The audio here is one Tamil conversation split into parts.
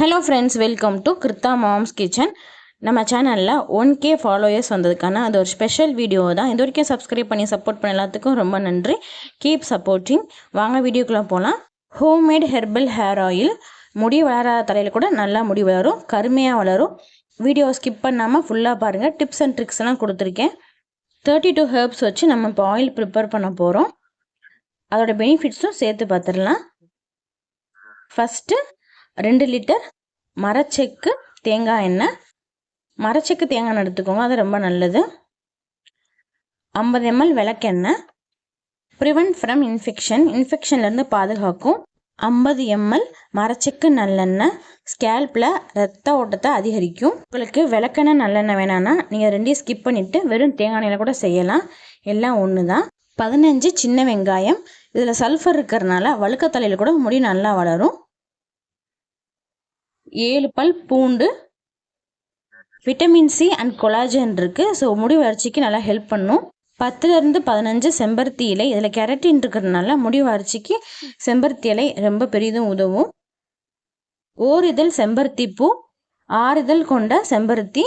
Hello friends welcome to Kritha mom's kitchen நம்ம சேனலில் ஒன் கே ஃபாலோயர்ஸ் வந்ததுக்கான அது ஒரு ஸ்பெஷல் வீடியோ தான். இது வரைக்கும் சப்ஸ்கிரைப் பண்ணி சப்போர்ட் பண்ண எல்லாத்துக்கும் ரொம்ப நன்றி. கீப் சப்போர்ட்டிங் வாங்க வீடியோக்குள்ளே போகலாம் ஹோம்மேட் ஹெர்பல் ஹேர் ஆயில் முடி வளராத தலையில் கூட நல்லா முடி வளரும் கருமையாக வளரும். வீடியோ ஸ்கிப் பண்ணாமல் ஃபுல்லாக பாருங்கள் டிப்ஸ் அண்ட் ட்ரிக்ஸ்லாம் கொடுத்துருக்கேன். தேர்ட்டி டூ ஹெர்ப்ஸ் வச்சு நம்ம இப்போ ஆயில் ப்ரிப்பேர் பண்ண போகிறோம் அதோட பெனிஃபிட்ஸும் சேர்த்து பார்த்துடலாம் ஃபஸ்ட்டு ரெண்டு லிட்டர் மரச்செக்கு தேங்காய் எண்ணெய். மரச்செக்கு தேங்காய் எண்ணெய் எடுத்துக்கோங்க அது ரொம்ப நல்லது. ஐம்பது எம்எல் விளக்கெண்ணெய். ப்ரிவென்ட் ஃப்ரம் இன்ஃபெக்ஷன் இன்ஃபெக்ஷன்லேருந்து பாதுகாக்கும். ஐம்பது எம்எல் மரச்செக்கு நல்லெண்ணெய். ஸ்கேல்பில் ரத்த ஓட்டத்தை அதிகரிக்கும். உங்களுக்கு விளக்கெண்ணெய் நல்லெண்ணெய் வேணான்னா நீங்கள் ரெண்டையும் ஸ்கிப் பண்ணிவிட்டு வெறும் தேங்காய் எண்ணெயில் கூட செய்யலாம். எல்லாம் ஒன்று தான் பதினஞ்சு சின்ன வெங்காயம். இதில் சல்ஃபர் இருக்கிறனால வழுக்கத்தலையில் கூட முடி நல்லா வளரும். ஏழு பல் பூண்டு விட்டமின் சி அண்ட் கொலாஜன் இருக்குது ஸோ முடி வறட்சிக்கு நல்லா ஹெல்ப் பண்ணும். பத்துலேருந்து பதினஞ்சு செம்பருத்தி இலை இதில் கெரட்டின் இருக்கிறதுனால முடி வளர்ச்சிக்கு செம்பருத்தி இலை ரொம்ப பெரிதும் உதவும். ஓர் இதழ் செம்பருத்தி பூ ஆறு இதழ் கொண்ட செம்பருத்தி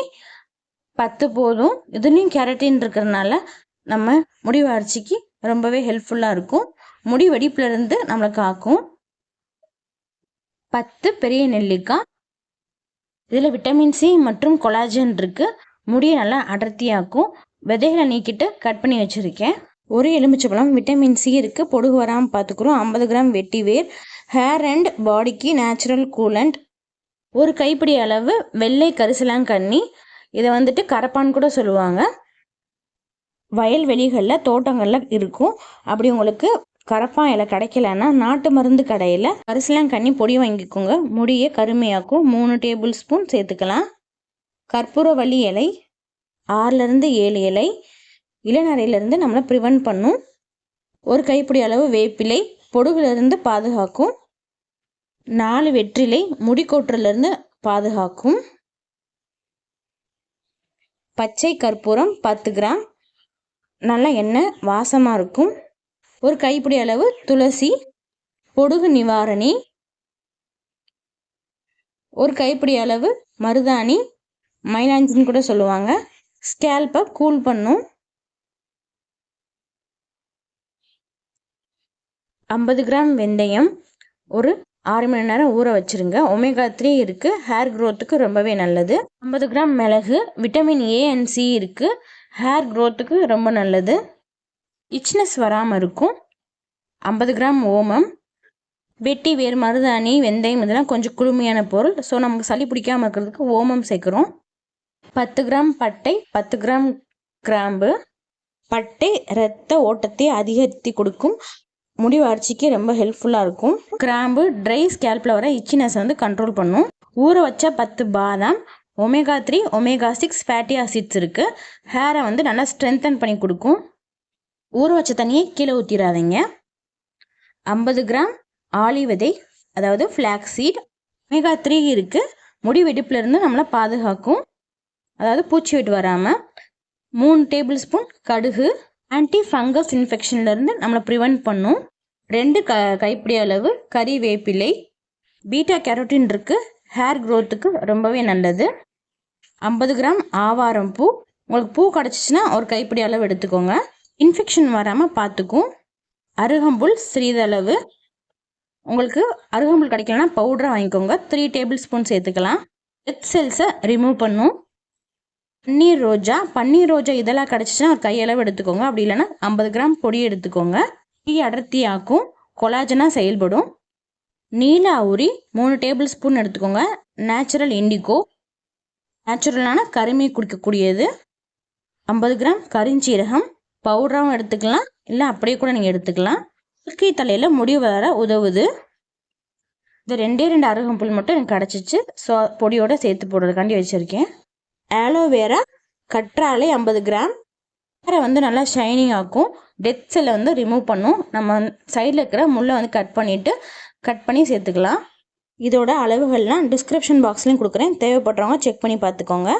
பத்து போதும். இதுலேயும் கெரட்டின் இருக்கிறதுனால நம்ம முடி வறட்சிக்கு ரொம்பவே ஹெல்ப்ஃபுல்லாக இருக்கும். முடி வெடிப்புலேருந்து நம்மளை காக்கும். பத்து பெரிய நெல்லிக்காய் இதில் விட்டமின் சி மற்றும் கொலாஜன் இருக்குது முடியை நல்லா அடர்த்தியாக்கும். விதைகளை நீக்கிட்டு கட் பண்ணி வச்சுருக்கேன். ஒரு எலுமிச்சப்பழம் விட்டமின் சி இருக்குது பொடுகு வராமல் பார்த்துக்குறோம். ஐம்பது கிராம் வெட்டி வேர். ஹேர் அண்ட் பாடிக்கு நேச்சுரல் கூலண்ட் ஒரு கைப்பிடி அளவு வெள்ளை கரிசலாங்கண்ணி இதை வந்துட்டு கரப்பான் கூட சொல்லுவாங்க. வயல்வெளிகளில் தோட்டங்களில் இருக்கும். அப்படி உங்களுக்கு கரப்பான் இலை கிடைக்கலன்னா நாட்டு மருந்து கடையில் கரிசலாங்கண்ணி பொடி வாங்கிக்கோங்க. முடியை கருமையாக்கும். மூணு டேபிள் ஸ்பூன் சேர்த்துக்கலாம். கற்பூரவள்ளி இலை ஆறுலேருந்து ஏழு இலை இளநரையிலேருந்து நம்மளை ப்ரிவென்ட் பண்ணும். ஒரு கைப்பிடி அளவு வேப்பிலை பொடுகுலேருந்து பாதுகாக்கும். நாலு வெற்றிலை முடி பாதுகாக்கும். பச்சை கற்பூரம் பத்து கிராம். நல்லா எண்ணெய் வாசமாக இருக்கும். ஒரு கைப்பிடி அளவு துளசி பொடுகு நிவாரணி ஒரு கைப்பிடி அளவு மருதாணி மைலாஞ்சின்னு கூட சொல்லுவாங்க. ஸ்கேல்பை கூல் பண்ணும். ஐம்பது கிராம் வெந்தயம் ஒரு ஆறு மணி நேரம் ஊற வச்சுருங்க. ஒமேகா த்ரீ இருக்குது ஹேர் க்ரோத்துக்கு ரொம்பவே நல்லது. ஐம்பது கிராம் மிளகு விட்டமின் ஏ அண்ட் சி இருக்குது ஹேர் க்ரோத்துக்கு ரொம்ப நல்லது. இச்னஸ் வராமல் இருக்கும். ஐம்பது கிராம் ஓமம். வெட்டி வேர் மருதாணி வெந்தயம் இதெல்லாம் கொஞ்சம் குளுமையான பொருள். ஸோ நமக்கு சளி பிடிக்காமல் இருக்கிறதுக்கு ஓமம் சேர்க்குறோம். பத்து கிராம் பட்டை பத்து கிராம் கிராம்பு. பட்டை இரத்த ஓட்டத்தை அதிகரித்து கொடுக்கும். முடி வறட்சிக்கு ரொம்ப ஹெல்ப்ஃபுல்லாக இருக்கும். கிராம்பு ட்ரை ஸ்கேல்பில் வர இச்சினஸ் வந்து கண்ட்ரோல் பண்ணும். ஊற வச்ச பத்து பாதாம் omega three omega six fatty acids இருக்குது ஹேரை வந்து நல்லா ஸ்ட்ரென்தன் பண்ணி கொடுக்கும். ஊற வச்ச தண்ணியை கீழே ஊற்றிடாதீங்க ஐம்பது கிராம் ஆலி விதை அதாவது ஃப்ளாக் சீட் மெகா த்ரீ இருக்குது முடி வெடிப்புலேருந்து நம்மளை பாதுகாக்கும். அதாவது பூச்சி வெட்டு வராமல் மூணு டேபிள் ஸ்பூன் கடுகு. ஆன்டி ஃபங்கஸ் இன்ஃபெக்ஷன்லேருந்து நம்மளை ப்ரிவெண்ட் பண்ணும். ரெண்டு க கைப்பிடி அளவு கறி வேப்பிலை. பீட்டா கேரோட்டின் இருக்குது ஹேர் க்ரோத்துக்கு ரொம்பவே நல்லது. ஐம்பது கிராம் ஆவாரம் பூ. உங்களுக்கு பூ கிடச்சிச்சின்னா ஒரு கைப்பிடி அளவு எடுத்துக்கோங்க. இன்ஃபெக்ஷன் வராமல் பார்த்துக்கும். அருகம்புல் சிறிதளவு. உங்களுக்கு அருகம்புல் கிடைக்கலன்னா பவுடராக வாங்கிக்கோங்க. த்ரீ டேபிள் ஸ்பூன் சேர்த்துக்கலாம் டெத் செல்ஸை ரிமூவ் பண்ணும். பன்னீர் ரோஜா. பன்னீர் ரோஜா இதெல்லாம் கிடச்சிச்சின்னா ஒரு கையளவு எடுத்துக்கோங்க. அப்படி இல்லைன்னா ஐம்பது கிராம் பொடி எடுத்துக்கோங்க. டீ அடர்த்தியாக்கும் கொலாஜனாக செயல்படும். நீல அவுரி மூணு டேபிள் ஸ்பூன் எடுத்துக்கோங்க நேச்சுரல் இண்டிகோ நேச்சுரலான கருமை குடிக்கக்கூடியது. ஐம்பது கிராம் கரிஞ்சீரகம். பவுடராகவும் எடுத்துக்கலாம். இல்லை அப்படியே கூட நீங்கள் எடுத்துக்கலாம். இயற்கை தலையில் முடி வர உதவுது. இது ரெண்டே ரெண்டு அருகம்புல் மட்டும் எனக்கு கிடச்சிச்சு. ஸோ பொடியோடு சேர்த்து போடுறதுக்காண்டி வச்சுருக்கேன். ஆலோவேரா கற்றாழை ஐம்பது கிராம். வேறு வந்து நல்லா ஷைனிங் ஆக்கும். டெத் செல்லை வந்து ரிமூவ் பண்ணும். நம்ம சைடில் இருக்கிற முள்ளை வந்து கட் பண்ணிவிட்டு கட் பண்ணி சேர்த்துக்கலாம். இதோட அளவுகள்லாம் டிஸ்கிரிப்ஷன் பாக்ஸ்லையும் கொடுக்குறேன். தேவைப்படுறவங்க செக் பண்ணி பார்த்துக்கோங்க.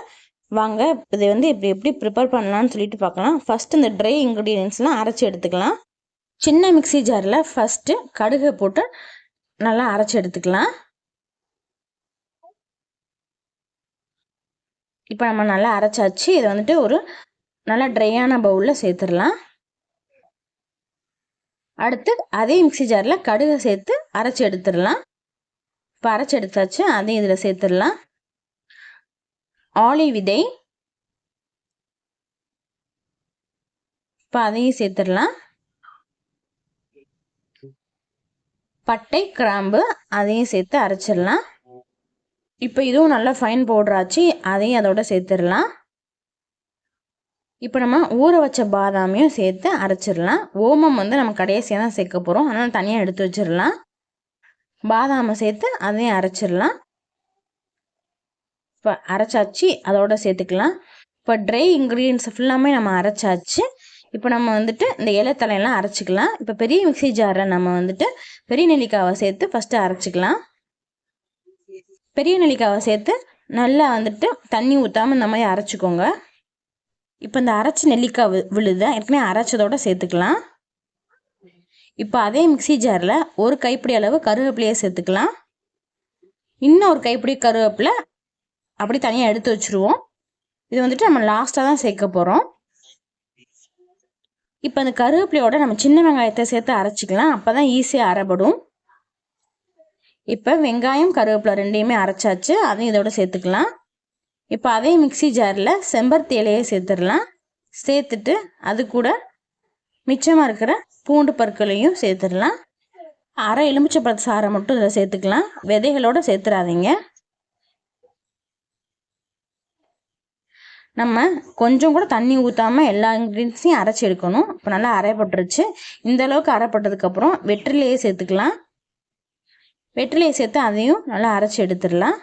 வாங்க இதை வந்து இப்படி எப்படி ப்ரிப்பேர் பண்ணலான்னு சொல்லிட்டு பார்க்கலாம். ஃபஸ்ட்டு இந்த ட்ரை இன்க்ரீடியன்ஸ்லாம் அரைச்சி எடுத்துக்கலாம். சின்ன மிக்சி ஜாரில் ஃபஸ்ட்டு கடுகை போட்டு நல்லா அரைச்சி எடுத்துக்கலாம். இப்போ நம்ம நல்லா அரைச்சாச்சு. இதை வந்துட்டு ஒரு நல்லா ட்ரையான பவுலில் சேர்த்துடலாம். அடுத்து அதே மிக்சி ஜாரில் கடுகை சேர்த்து அரைச்சி எடுத்துடலாம். இப்போ அரைச்சி எடுத்தாச்சு. அதையும் இதில் சேர்த்துடலாம். ஆலி விதை. இப்போ அதையும் சேர்த்துடலாம். பட்டை கிராம்பு அதையும் சேர்த்து அரைச்சிடலாம். இப்போ இதுவும் நல்லா ஃபைன் பவுடராச்சு அதையும் அதோட சேர்த்துடலாம். இப்போ நம்ம ஊற வச்ச பாதாமையும் சேர்த்து அரைச்சிடலாம். ஓமம் வந்து நம்ம கடைசியாக தான் சேர்க்க போகிறோம் அதனால் தனியாக எடுத்து வச்சிடலாம். பாதாமை சேர்த்து அதையும் அரைச்சிடலாம். இப்போ அரைச்சாச்சு அதோட சேர்த்துக்கலாம். இப்போ ட்ரை இன்க்ரீடியன்ஸ் ஃபுல்லாமே நம்ம அரைச்சாச்சு. இப்போ நம்ம வந்துட்டு இந்த இலைத்தலையெல்லாம் அரைச்சிக்கலாம். இப்போ பெரிய மிக்சி ஜாரில் நம்ம வந்துட்டு பெரிய நெல்லிக்காவை சேர்த்து ஃபஸ்ட்டு அரைச்சிக்கலாம். பெரிய நெல்லிக்காவை சேர்த்து நல்லா வந்துட்டு தண்ணி ஊற்றாமல் இந்த மாதிரி அரைச்சிக்கோங்க. இப்போ இந்த அரைச்சி நெல்லிக்காய் வி விழுத. ஏற்கனவே அரைச்சதோட சேர்த்துக்கலாம். இப்போ அதே மிக்சி ஜாரில் ஒரு கைப்பிடி அளவு கருவேப்பிலையை சேர்த்துக்கலாம். இன்னும் ஒரு கைப்பிடி கருவேப்பிலை அப்படி தனியாக எடுத்து வச்சுருவோம். இது வந்துட்டு நம்ம லாஸ்ட்டாக தான் சேர்க்க போகிறோம் இப்போ அந்த கருவேப்பிலையோட நம்ம சின்ன வெங்காயத்தை சேர்த்து அரைச்சிக்கலாம். அப்போ தான் ஈஸியாக அரைப்படும் இப்போ வெங்காயம் கருவேப்பிலை ரெண்டையுமே அரைச்சாச்சு. அதையும் இதோட சேர்த்துக்கலாம். இப்போ அதே மிக்சி ஜாரில் செம்பருத்தி இலையை சேர்த்துடலாம். சேர்த்துட்டு அது கூட மிச்சமாக இருக்கிற பூண்டு பற்களையும் சேர்த்துடலாம். அரை எலுமிச்சப்பழத்து சாரை மட்டும் இதில் சேர்த்துக்கலாம். விதைகளோடு சேர்த்துறாதீங்க. நம்ம கொஞ்சம் கூட தண்ணி ஊற்றாமல் எல்லா இன்க்ரீடியன்ஸையும் அரைச்சி எடுக்கணும். இப்போ நல்லா அரைப்பட்டுருச்சு. இந்த அளவுக்கு அரைப்பட்டதுக்கப்புறம் வெற்றிலையே சேர்த்துக்கலாம். வெற்றிலையை சேர்த்து அதையும் நல்லா அரைச்சி எடுத்துடலாம்.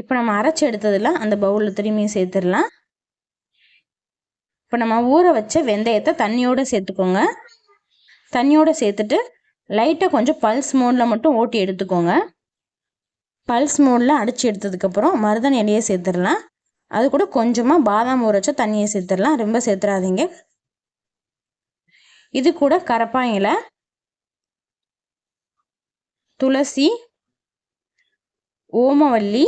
இப்போ நம்ம அரைச்சி எடுத்ததில் அந்த பவுலில் திரும்பியும் சேர்த்துடலாம். இப்போ நம்ம ஊற வச்ச வெந்தயத்தை தண்ணியோடு சேர்த்துக்கோங்க. தண்ணியோடு சேர்த்துட்டு லைட்டாக கொஞ்சம் பல்ஸ் மோடில் மட்டும் ஓட்டி எடுத்துக்கோங்க. பல்ஸ் மோடில் அடித்து எடுத்ததுக்கப்புறம் மருதன் இலையை சேர்த்துடலாம். அது கூட கொஞ்சமாக பாதாம் ஊற தண்ணியை சேர்த்துடலாம். ரொம்ப சேர்த்துறாதீங்க. இது கூட கரப்பாயில துளசி ஓமவல்லி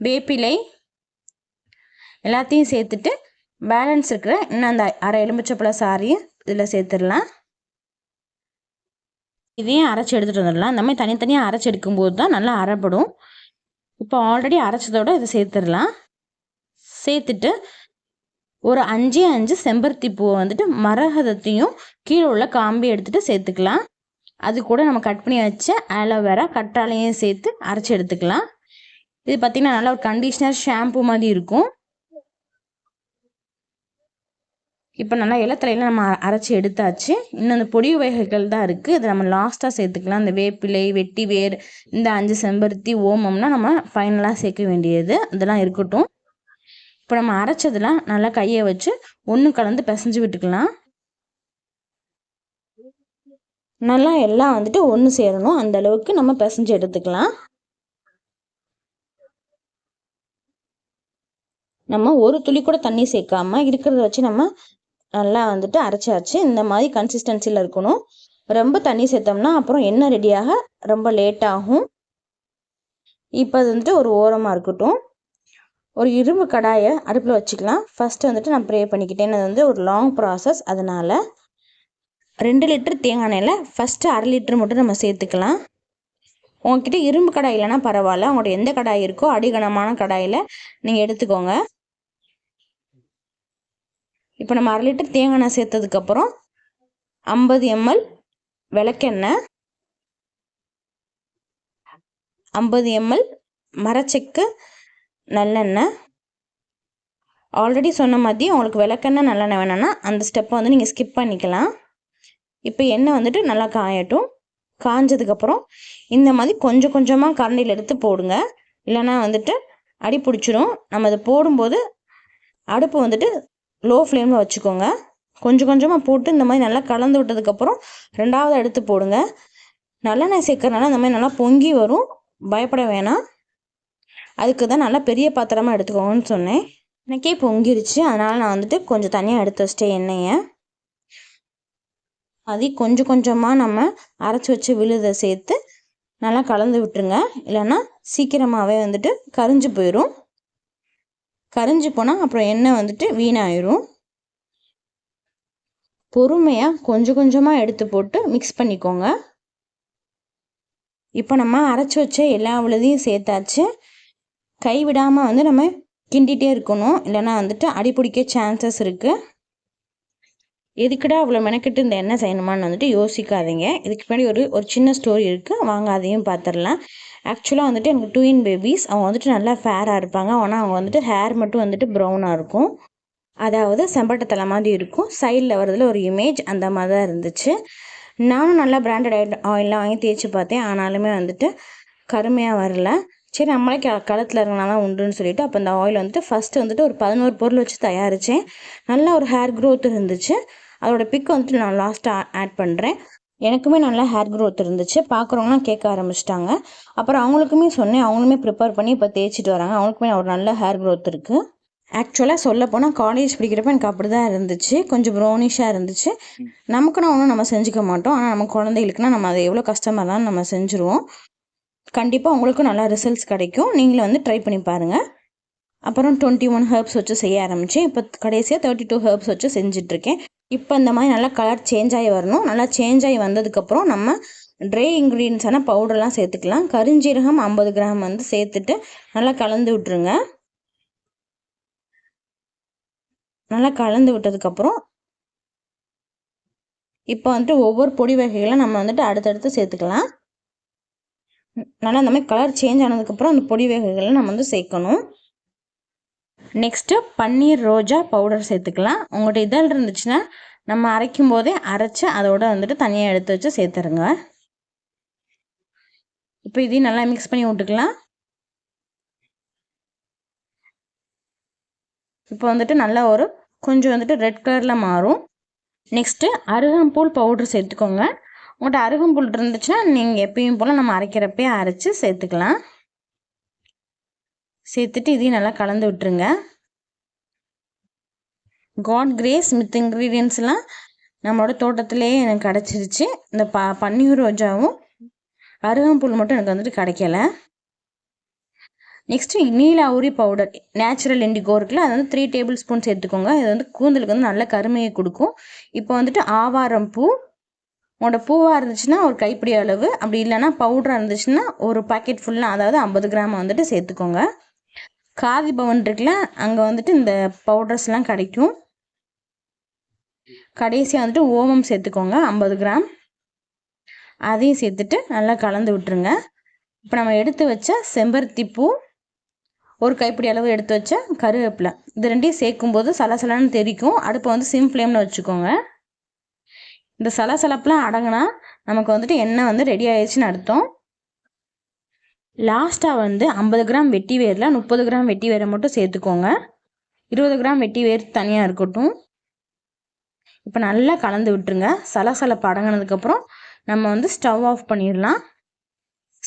வேப்பிலை எல்லாத்தையும் சேர்த்துட்டு பேலன்ஸ் இருக்கிற இன்னும் அந்த அரை எலுமிச்சப்பழ சாரியும் இதில் சேர்த்துடலாம். இதையும் அரைச்சி எடுத்துகிட்டு வந்துடலாம். இந்த மாதிரி தனித்தனியாக அரைச்சி எடுக்கும்போது தான் நல்லா அரைப்படும். இப்போ ஆல்ரெடி அரைச்சதோடு இதை சேர்த்துடலாம். சேர்த்துட்டு ஒரு அஞ்சு அஞ்சு செம்பருத்தி பூவை வந்துட்டு மரகதத்தையும் கீழே உள்ள காம்பி எடுத்துகிட்டு சேர்த்துக்கலாம். அது கூட நம்ம கட் பண்ணி வச்ச ஆலோவேரா கற்றாலையும் சேர்த்து அரைச்சி எடுத்துக்கலாம். இது பார்த்திங்கன்னா நல்லா ஒரு கண்டிஷ்னர் ஷாம்பு மாதிரி இருக்கும். இப்போ நல்லா இலத்தலையில் நம்ம அரைச்சி எடுத்தாச்சு. இன்னும் அந்த பொடி வகைகள் தான் இருக்குது இதை நம்ம லாஸ்ட்டாக சேர்த்துக்கலாம். இந்த வேப்பிலை வெட்டி வேர் இந்த அஞ்சு செம்பருத்தி ஓமம்னா நம்ம ஃபைனலாக சேர்க்க வேண்டியது. அதெல்லாம் இருக்கட்டும். இப்போ நம்ம அரைச்சதெல்லாம் நல்லா கையை வச்சு ஒன்று கலந்து பிசைஞ்சு விட்டுக்கலாம். நல்லா எல்லாம் வந்துட்டு ஒன்று சேரணும். அந்த அளவுக்கு நம்ம பிசைஞ்சு எடுத்துக்கலாம். நம்ம ஒரு துளி கூட தண்ணி சேர்க்காம இருக்கிறத வச்சு நம்ம நல்லா வந்துட்டு அரைச்சாச்சு. இந்த மாதிரி கன்சிஸ்டன்சியில் இருக்கணும். ரொம்ப தண்ணி சேர்த்தோம்னா அப்புறம் எண்ணெய் ரெடியாக ரொம்ப லேட் ஆகும். இப்போ அது வந்துட்டு ஒரு ஓரமாக இருக்கட்டும். ஒரு இரும்பு கடாயை அடுப்பில் வச்சுக்கலாம். ஃபஸ்ட்டு வந்துட்டு நான் ப்ரே பண்ணிக்கிட்டேன். அது வந்து ஒரு லாங் ப்ராசஸ் அதனால் ரெண்டு லிட்டர் தேங்காய் எண்ணெயில் ஃபஸ்ட்டு அரை லிட்டர் மட்டும் நம்ம சேர்த்துக்கலாம். உங்ககிட்ட இரும்பு கடாய் இல்லைனா பரவாயில்ல. உங்கள்கிட்ட எந்த கடாய் இருக்கோ அடிகனமான கடாயில் நீங்கள் எடுத்துக்கோங்க. இப்போ நம்ம அரை லிட்டர் தேங்காய் எண்ணெய் சேர்த்ததுக்கப்புறம் ஐம்பது எம்எல் விளக்கெண்ணெய் ஐம்பது எம்எல் மரச்செக்கு நல்லெண்ணெய். ஆல்ரெடி சொன்ன மாதிரி உங்களுக்கு விளக்கெண்ணெய் நல்லெண்ணெய் வேணும்னா அந்த ஸ்டெப்பை வந்து நீங்கள் ஸ்கிப் பண்ணிக்கலாம். இப்போ எண்ணெய் வந்துட்டு நல்லா காயட்டும். காஞ்சதுக்கப்புறம் இந்த மாதிரி கொஞ்சம் கொஞ்சமாக கரண்டியில் எடுத்து போடுங்க. இல்லைன்னா வந்துட்டு அடி பிடிச்சிரும். நம்ம அதை போடும்போது அடுப்பு வந்துட்டு லோ ஃப்ளேமில் வச்சுக்கோங்க. கொஞ்சம் கொஞ்சமாக போட்டு இந்த மாதிரி நல்லா கலந்து விட்டதுக்கப்புறம் ரெண்டாவது எடுத்து போடுங்க. நல்லெண்ணெய் சேர்க்கறனால இந்த மாதிரி நல்லா பொங்கி வரும். பயப்பட வேணாம். அதுக்கு தான் நல்லா பெரிய பாத்திரமாக எடுத்துக்கோங்கன்னு சொன்னேன். எனக்கே பொங்கிருச்சு. அதனால் நான் வந்துட்டு கொஞ்சம் தனியாக எடுத்து வச்சிட்டேன் எண்ணெயை. அது கொஞ்சம் கொஞ்சமாக நம்ம அரைச்சி வச்சு விழுதை சேர்த்து நல்லா கலந்து விட்டுருங்க. இல்லைன்னா சீக்கிரமாகவே வந்துட்டு கரிஞ்சு போயிடும் கரிஞ்சு போனால் அப்புறம் எண்ணெய் வந்துட்டு வீணாயிரும். பொறுமையாக கொஞ்சம் கொஞ்சமாக எடுத்து போட்டு மிக்ஸ் பண்ணிக்கோங்க. இப்போ நம்ம அரைச்சி வச்ச எல்லா உள்ளதையும் சேர்த்தாச்சு. கைவிடாமல் வந்து நம்ம கிண்டிகிட்டே இருக்கணும். இல்லைன்னா வந்துட்டு அடிப்பிடிக்க சான்சஸ் இருக்குது எதுக்குடா அவ்வளோ மெனக்கிட்டு இந்த எண்ணெய் செய்யணுமான்னு வந்துட்டு யோசிக்காதீங்க. இதுக்கு பின்னாடி ஒரு ஒரு சின்ன ஸ்டோரி இருக்குது வாங்க அதையும் பார்த்துடலாம் ஆக்சுவலாக வந்துட்டு எனக்கு ட்வின் பேபிஸ் அவங்க வந்துட்டு நல்லா ஃபேராக இருப்பாங்க. ஆனால் அவங்க வந்துட்டு ஹேர் மட்டும் வந்துட்டு ப்ரௌனாக இருக்கும். அதாவது செம்பட்டத்தலை மாதிரி இருக்கும். சைடில் வரதுல ஒரு இமேஜ் அந்த மாதிரி தான் இருந்துச்சு. நானும் நல்லா பிராண்டட் ஆயிலெலாம் வாங்கி தேய்ச்சி பார்த்தேன். ஆனாலுமே வந்துட்டு கருமையாக வரல. சரி நம்மளே க களத்தில் இறங்கினா தான் உண்டுன்னு சொல்லிட்டு அப்போ அந்த ஆயில் வந்துட்டு ஃபஸ்ட்டு வந்துட்டு ஒரு பதினோரு பொருள் வச்சு தயாரித்தேன் நல்லா ஒரு ஹேர் க்ரோத் இருந்துச்சு. அதோட பிக் வந்துட்டு நான் லாஸ்ட்டாக ஆட் பண்ணுறேன் எனக்குமே நல்லா ஹேர் க்ரோத் இருந்துச்சு. பார்க்குறவங்களாம் கேட்க ஆரம்பிச்சிட்டாங்க. அப்புறம் அவங்களுக்குமே சொன்னேன். அவங்களுமே ப்ரிப்பேர் பண்ணி இப்போ தேய்ச்சிட்டு வராங்க. அவங்களுக்குமே ஒரு நல்ல ஹேர் க்ரோத் இருக்குது ஆக்சுவலாக சொல்ல போனால் காலேஜ் படிக்கிறப்ப எனக்கு அப்படி தான் இருந்துச்சு. கொஞ்சம் ப்ரௌனிஷாக இருந்துச்சு. நமக்குன்னா ஒன்றும் நம்ம செஞ்சுக்க மாட்டோம். ஆனால் நம்ம குழந்தைகளுக்குனா நம்ம அதை எவ்வளோ கஷ்டமாக இருந்தாலும் நம்ம செஞ்சுருவோம். கண்டிப்பாக உங்களுக்கும் நல்லா ரிசல்ட்ஸ் கிடைக்கும். நீங்களும் வந்து ட்ரை பண்ணி பாருங்கள் அப்புறம் டுவெண்ட்டி ஒன் ஹர்ப்ஸ் வச்சு செய்ய ஆரம்பித்தேன் இப்போ கடைசியாக தேர்ட்டி டூ ஹர்ப்ஸ் வச்சு செஞ்சிட்ருக்கேன் இப்போ இந்த மாதிரி நல்லா கலர் சேஞ்ச் ஆகி வரணும். நல்லா சேஞ்ச் ஆகி வந்ததுக்கப்புறம் நம்ம ட்ரை இன்க்ரீடியன்ஸான பவுடர்லாம் சேர்த்துக்கலாம். கரிஞ்சீரகம் ஐம்பது கிராம் வந்து சேர்த்துட்டு நல்லா கலந்து விட்ருங்க நல்லா கலந்து விட்டதுக்கப்புறம் இப்போ வந்துட்டு ஒவ்வொரு பொடி வகைகளை நம்ம வந்துட்டு அடுத்தடுத்து சேர்த்துக்கலாம். நல்லா அந்த மாதிரி கலர் சேஞ்ச் ஆனதுக்கப்புறம் அந்த பொடி வகைகளை நம்ம வந்து சேர்க்கணும். நெக்ஸ்ட்டு பன்னீர் ரோஜா பவுடர் சேர்த்துக்கலாம். உங்கள்கிட்ட இதழ் இருந்துச்சுன்னா நம்ம அரைக்கும் போதே அரைச்சி அதோட வந்துட்டு தனியாக எடுத்து வச்சு சேர்த்துருங்க. இப்போ இதையும் நல்லா மிக்ஸ் பண்ணி விட்டுக்கலாம். இப்போ வந்துட்டு நல்லா ஒரு கொஞ்சம் வந்துட்டு ரெட் கலரில் மாறும். நெக்ஸ்ட்டு அருகம்பூல் பவுட்ரு சேர்த்துக்கோங்க. உங்கள்கிட்ட அருகம்புல் இருந்துச்சுன்னா நீங்கள் எப்பயும் போல் நம்ம அரைக்கிறப்பே அரைச்சி சேர்த்துக்கலாம். சேர்த்துட்டு இதையும் நல்லா கலந்து விட்டுருங்க. காட் கிரேஸ் மித் இன்க்ரீடியன்ஸ்லாம் நம்மளோட தோட்டத்திலேயே எனக்கு கிடச்சிருச்சு. இந்த ப பன்னீர் ரோஜாவும் அருகம்புல் மட்டும் எனக்கு வந்துட்டு கிடைக்கல. நெக்ஸ்ட்டு நீல பவுடர் நேச்சுரல் இண்டிகோ இருக்குல்ல அது வந்து த்ரீ டேபிள் ஸ்பூன் சேர்த்துக்கோங்க. இது வந்து கூந்தலுக்கு வந்து நல்ல கருமையை கொடுக்கும். இப்போ வந்துட்டு ஆவாரம் பூ உங்களோட பூவாக இருந்துச்சுன்னா ஒரு கைப்பிடி அளவு. அப்படி இல்லைன்னா பவுடராக இருந்துச்சுன்னா ஒரு பாக்கெட் ஃபுல்லாக அதாவது ஐம்பது கிராம் வந்துட்டு சேர்த்துக்கோங்க. காதி பவன் இருக்குல்ல அங்கே வந்துட்டு இந்த பவுடர்ஸ்லாம் கிடைக்கும். கடைசியாக வந்துட்டு ஓமம் சேர்த்துக்கோங்க ஐம்பது கிராம். அதையும் சேர்த்துட்டு நல்லா கலந்து விட்டுருங்க. இப்போ நம்ம எடுத்து வச்ச செம்பருத்தி பூ ஒரு கைப்பிடி அளவு எடுத்து வச்ச கருவேப்பிலை இது ரெண்டையும் சேர்க்கும்போது சலசலன்னு தெரிக்கும். அடுப்பை வந்து சிம் ஃப்ளேமில் வச்சுக்கோங்க. இந்த சலசலப்பெலாம் அடங்கினா நமக்கு வந்துட்டு எண்ணெய் வந்து ரெடி ஆயிடுச்சுன்னு அர்த்தம். லாஸ்ட்டாக வந்து ஐம்பது கிராம் வெட்டி வேரில் முப்பது கிராம் வெட்டி வேரை மட்டும் சேர்த்துக்கோங்க. இருபது கிராம் வெட்டி வேர் தனியாக இருக்கட்டும். இப்போ நல்லா கலந்து விட்டுருங்க. சலசலப்பு அடங்கினதுக்கப்புறம் நம்ம வந்து ஸ்டவ் ஆஃப் பண்ணிடலாம்.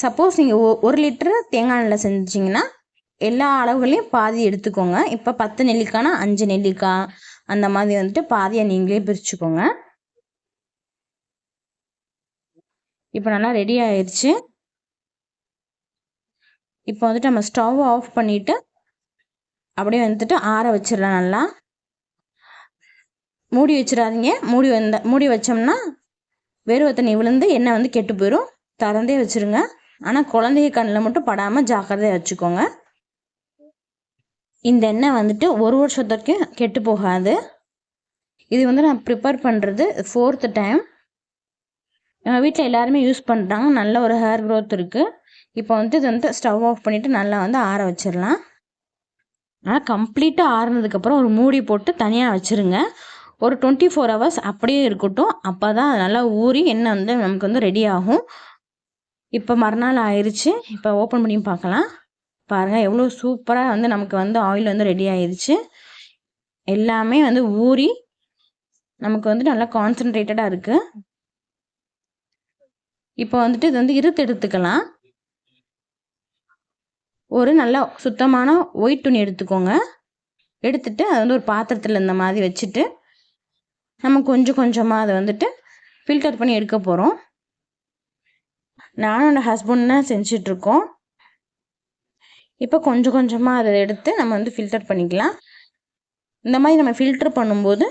சப்போஸ் நீங்கள் ஒரு லிட்டரு தேங்காய் எண்ணெயில் செஞ்சிங்கன்னா எல்லா அளவுகளையும் பாதி எடுத்துக்கோங்க. இப்போ பத்து நெல்லிக்காய்னா அஞ்சு நெல்லிக்காய் அந்த மாதிரி வந்துட்டு பாதியை நீங்களே பிரிச்சுக்கோங்க. இப்போ நல்லா ரெடி ஆயிடுச்சு இப்போ வந்துட்டு நம்ம ஸ்டவ் ஆஃப் பண்ணிவிட்டு அப்படியே வந்துட்டு ஆற வச்சிடலாம் நல்லா. மூடி வச்சிடாதீங்க. மூடி வந்த மூடி வச்சோம்னா வெறும் தண்ணி விழுந்து எண்ணெய் வந்து கெட்டு போயிடும் திறந்தே வச்சுருங்க. ஆனால் குழந்தைய கண்ணில் மட்டும் படாமல் ஜாக்கிரதையாக வச்சுக்கோங்க. இந்த எண்ணெய் வந்துட்டு ஒரு வருஷத்துக்கு கெட்டு போகாது. இது வந்து நான் ப்ரிப்பேர் பண்ணுறது ஃபோர்த்து டைம் எங்கள் வீட்டில் எல்லாருமே யூஸ் பண்ணுறாங்க நல்ல ஒரு ஹேர் க்ரோத் இருக்குது இப்போ வந்து இது வந்து ஸ்டவ் ஆஃப் பண்ணிவிட்டு நல்லா வந்து ஆற வச்சிடலாம். ஆனால் கம்ப்ளீட்டாக ஆறுனதுக்கப்புறம் ஒரு மூடி போட்டு தனியாக வச்சுருங்க. ஒரு டுவெண்ட்டி ஃபோர் ஹவர்ஸ் அப்படியே இருக்கட்டும். அப்போ தான் நல்லா ஊறி எண்ணெய் வந்து நமக்கு வந்து ரெடி ஆகும். இப்போ மறுநாள் ஆயிடுச்சு இப்போ ஓப்பன் பண்ணி பார்க்கலாம். பாருங்கள் எவ்வளோ சூப்பராக வந்து நமக்கு வந்து ஆயில் வந்து ரெடி ஆயிடுச்சு எல்லாமே வந்து ஊறி நமக்கு வந்து நல்லா கான்சன்ட்ரேட்டடாக இருக்குது இப்போ வந்துட்டு இது வந்து இருத்து எடுத்துக்கலாம். ஒரு நல்லா சுத்தமான ஒயிட் துணி எடுத்துக்கோங்க. எடுத்துட்டு அது வந்து ஒரு பாத்திரத்தில் இந்த மாதிரி வச்சுட்டு நம்ம கொஞ்சம் கொஞ்சமாக அதை வந்துட்டு ஃபில்டர் பண்ணி எடுக்க போகிறோம் நானும் என்னோடய ஹஸ்பண்ட் தான் செஞ்சிட்ருக்கோம் இப்போ கொஞ்சம் கொஞ்சமாக அதை எடுத்து நம்ம வந்து ஃபில்டர் பண்ணிக்கலாம். இந்த மாதிரி நம்ம ஃபில்ட்ரு பண்ணும்போது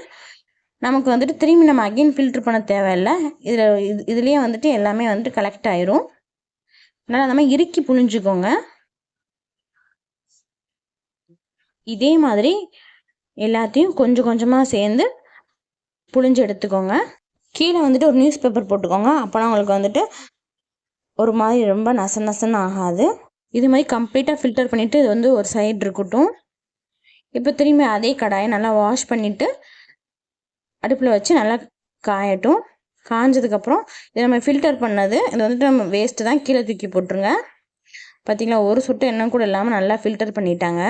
நமக்கு வந்துட்டு திரும்பி நம்ம அகெயின் ஃபில்ட்ரு பண்ண தேவையில்லை. இதில் இது இதுலேயே வந்துட்டு எல்லாமே வந்துட்டு கலெக்ட் ஆயிரும். அதனால் அந்த மாதிரி இறுக்கி புழிஞ்சுக்கோங்க. இதே மாதிரி எல்லாத்தையும் கொஞ்சம் கொஞ்சமாக சேர்ந்து புழிஞ்சு எடுத்துக்கோங்க. கீழே வந்துட்டு ஒரு நியூஸ் பேப்பர் போட்டுக்கோங்க. அப்போனா உங்களுக்கு வந்துட்டு ஒரு மாதிரி ரொம்ப நச நசன்னு ஆகாது. இது மாதிரி கம்ப்ளீட்டாக ஃபில்டர் பண்ணிவிட்டு இது வந்து ஒரு சைடு இருக்கட்டும். இப்போ திரும்பி அதே கடாயை நல்லா வாஷ் பண்ணிவிட்டு அடுப்பில் வச்சு நல்லா காயட்டும். காஞ்சதுக்கப்புறம் இதை நம்ம ஃபில்டர் பண்ணது இது வந்துட்டு நம்ம வேஸ்ட்டு தான் கீழே தூக்கி போட்டுருங்க. பார்த்திங்களா ஒரு சொட்டு எண்ணெய் கூட இல்லாமல் நல்லா ஃபில்டர் பண்ணிட்டாங்க.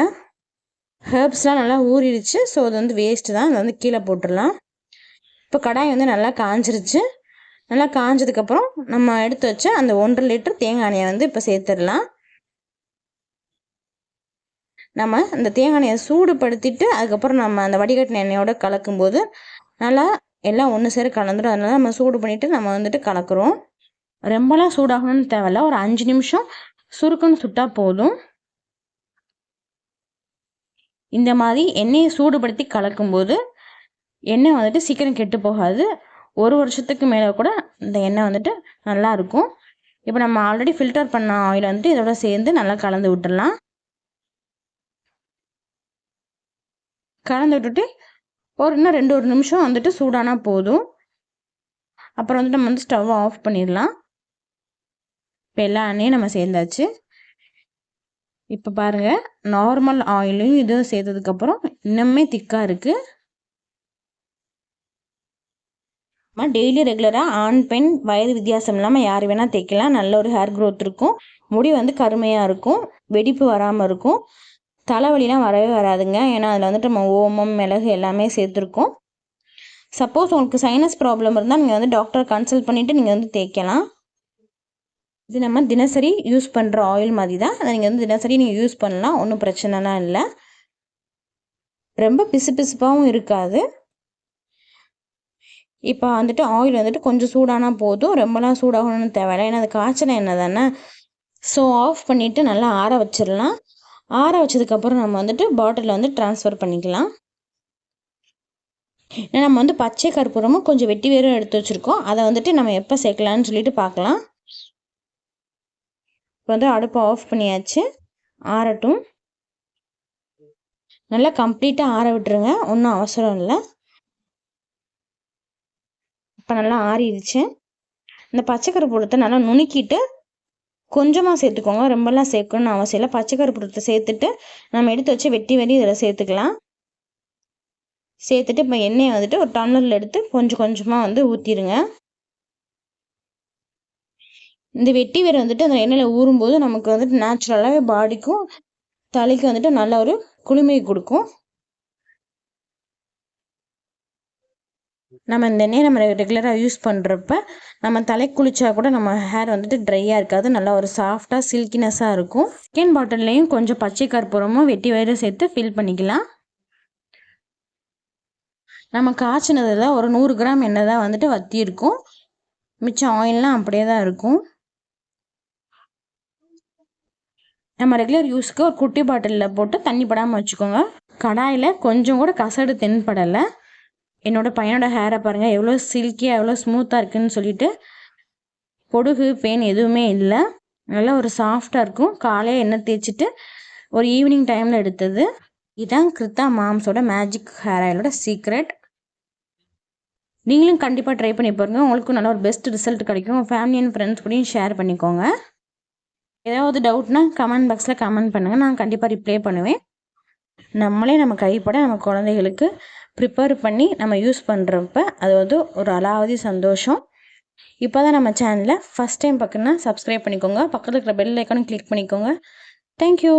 ஹேர்ப்ஸ்லாம் நல்லா ஊறிடுச்சு. ஸோ அது வந்து வேஸ்ட்டு தான். அதை வந்து கீழே போட்டுடலாம். இப்போ கடாய் வந்து நல்லா காஞ்சிருச்சு. நல்லா காஞ்சதுக்கப்புறம் நம்ம எடுத்து வச்ச அந்த ஒன்றரை லிட்டர் தேங்காய் எண்ணெயை வந்து இப்போ சேர்த்துடலாம். நம்ம அந்த தேங்காய் எண்ணெயை சூடுபடுத்திட்டு அதுக்கப்புறம் நம்ம அந்த வடிகட்டின எண்ணெயோட கலக்கும்போது நல்லா எல்லாம் ஒன்று சேர கலந்துடும் அதனால நம்ம சூடு பண்ணிவிட்டு நம்ம வந்துட்டு கலக்குறோம். ரொம்பலாம் சூடாகணும்னு தேவையில்ல. ஒரு அஞ்சு நிமிஷம் சுருக்குன்னு சுட்டால் போதும். இந்த மாதிரி எண்ணெயை சூடுபடுத்தி கலக்கும்போது எண்ணெய் வந்துட்டு சீக்கிரம் கெட்டு போகாது. ஒரு வருஷத்துக்கு மேலே கூட இந்த எண்ணெய் வந்துட்டு நல்லா இருக்கும். இப்போ நம்ம ஆல்ரெடி ஃபில்டர் பண்ண ஆயில் வந்துட்டு இதோட சேர்ந்து நல்லா கலந்து விட்டுடலாம். கலந்து விட்டுட்டு ஒரு இன்னும் ரெண்டு ஒரு நிமிஷம் வந்துட்டு சூடானா போதும். அப்புறம் வந்துட்டு நம்ம வந்து ஸ்டவ் ஆஃப் பண்ணிடலாம். இப்போ எல்லா எண்ணெயும் நம்ம சேர்ந்தாச்சு. இப்போ பாருங்கள் நார்மல் ஆயிலையும் இதுவும் சேர்த்ததுக்கப்புறம் இன்னுமே திக்காக இருக்குது டெய்லி ரெகுலராக ஆண் பெண் வயது வித்தியாசம் இல்லாமல் யார் வேணால் தைக்கலாம். நல்ல ஒரு ஹேர் க்ரோத் இருக்கும். முடி வந்து கருமையாக இருக்கும். வெடிப்பு வராமல் இருக்கும். தலைவலிலாம் வரவே வராதுங்க. ஏன்னா அதில் வந்துட்டு நம்ம ஓமம் மிளகு எல்லாமே சேர்த்துருக்கோம். சப்போஸ் உங்களுக்கு சைனஸ் ப்ராப்ளம் இருந்தால் நீங்கள் வந்து டாக்டரை கன்சல்ட் பண்ணிவிட்டு நீங்கள் வந்து தேய்க்கலாம் இது நம்ம தினசரி யூஸ் பண்ணுற ஆயில் மாதிரி தான் அதை நீங்கள் வந்து தினசரி நீங்கள் யூஸ் பண்ணலாம். ஒன்றும் பிரச்சனைலாம் இல்லை. ரொம்ப பிசு பிசுப்பாகவும் இருக்காது. இப்போ வந்துட்டு ஆயில் வந்துட்டு கொஞ்சம் சூடானா போதும். ரொம்பலாம் சூடாகணும்னு தேவையில்லை. ஏன்னா அது காய்ச்சல் என்ன தானே. ஸோ ஆஃப் பண்ணிவிட்டு நல்லா ஆற வச்சிடலாம். ஆற வச்சதுக்கப்புறம் நம்ம வந்துட்டு பாட்டிலில் வந்து ட்ரான்ஸ்ஃபர் பண்ணிக்கலாம். ஏன்னா நம்ம வந்து பச்சை கற்பூரமும் கொஞ்சம் வெட்டி வேறும் எடுத்து வச்சுருக்கோம். அதை வந்துட்டு நம்ம எப்போ சேர்க்கலான்னு சொல்லிட்டு பார்க்கலாம். இப்போ வந்து அடுப்பை ஆஃப் பண்ணியாச்சு. ஆறட்டும். நல்லா கம்ப்ளீட்டாக ஆற விட்டுருங்க. ஒன்றும் அவசரம் இல்லை. இப்போ நல்லா ஆறிடுச்சு. இந்த பச்சைக்கரு கருப்பூரத்தை நல்லா நுணுக்கிட்டு கொஞ்சமாக சேர்த்துக்கோங்க. ரொம்பலாம் சேர்க்கணும்னு அவசியம் இல்லை. பச்சைக்கரு கருப்பூரத்தை சேர்த்துட்டு நம்ம எடுத்து வச்சு வெட்டி வெட்டி இதில் சேர்த்துக்கலாம். சேர்த்துட்டு இப்போ எண்ணெயை வந்துட்டு ஒரு டம்ளரில் எடுத்து கொஞ்சம் கொஞ்சமாக வந்து ஊற்றிடுங்க இந்த வெட்டி வேர் வந்துட்டு அந்த எண்ணெயில் ஊறும்போது நமக்கு வந்துட்டு நேச்சுரலாகவே பாடிக்கும் தலைக்கு வந்துட்டு நல்ல ஒரு குளுமையை கொடுக்கும். நம்ம இந்த எண்ணெயை நம்ம ரெகுலராக யூஸ் பண்ணுறப்ப நம்ம தலை குளிச்சா கூட நம்ம ஹேர் வந்துட்டு ட்ரையாக இருக்காது நல்லா ஒரு சாஃப்டாக சில்கினஸாக இருக்கும். ஸ்கின் பாட்டில்லையும் கொஞ்சம் பச்சை கற்பூரமும் வெட்டி வயிறு சேர்த்து ஃபில் பண்ணிக்கலாம். நம்ம காய்ச்சினதில் ஒரு நூறு கிராம் எண்ணெய் தான் வந்துட்டு வத்தி இருக்கும் மிச்சம் ஆயிலெலாம் அப்படியே தான் இருக்கும். நம்ம ரெகுலர் யூஸ்க்கு ஒரு குட்டி பாட்டிலில் போட்டு தண்ணி படாமல் வச்சுக்கோங்க. கடாயில் கொஞ்சம் கூட கசடு தென்படலை. என்னோடய பையனோட ஹேரை பாருங்கள் எவ்வளோ சில்கியாக எவ்வளோ ஸ்மூத்தாக இருக்குதுன்னு சொல்லிட்டு பொடுகு பெயின் எதுவுமே இல்லை. நல்லா ஒரு சாஃப்டாக இருக்கும். காலையில் எண்ணெய் தேய்ச்சிட்டு ஒரு ஈவினிங் டைமில் எடுத்தது. இதுதான் கிருத்தா மாம்ஸோட மேஜிக் ஹேர் ஆயிலோட சீக்ரெட் நீங்களும் கண்டிப்பாக ட்ரை பண்ணி பாருங்கள் உங்களுக்கும் நல்ல ஒரு பெஸ்ட் ரிசல்ட் கிடைக்கும். உங்கள் ஃபேமிலி அண்ட் ஃப்ரெண்ட்ஸ் கூடயும் ஷேர் பண்ணிக்கோங்க. ஏதாவது டவுட்னா கமெண்ட் பாக்ஸில் கமெண்ட் பண்ணுங்கள் நான் கண்டிப்பாக ரிப்ளை பண்ணுவேன். நம்மளே நம்ம கைப்பட நம்ம குழந்தைகளுக்கு ப்ரிப்பேர் பண்ணி நம்ம யூஸ் பண்ணுறப்ப அது வந்து ஒரு அலாவதி சந்தோஷம். இப்போ தான் நம்ம சேனலை ஃபஸ்ட் டைம் பார்க்கணுன்னா சப்ஸ்கிரைப் பண்ணிக்கோங்க. பக்கத்தில் இருக்கிற பெல் ஐக்கானும் கிளிக் பண்ணிக்கோங்க. Thank you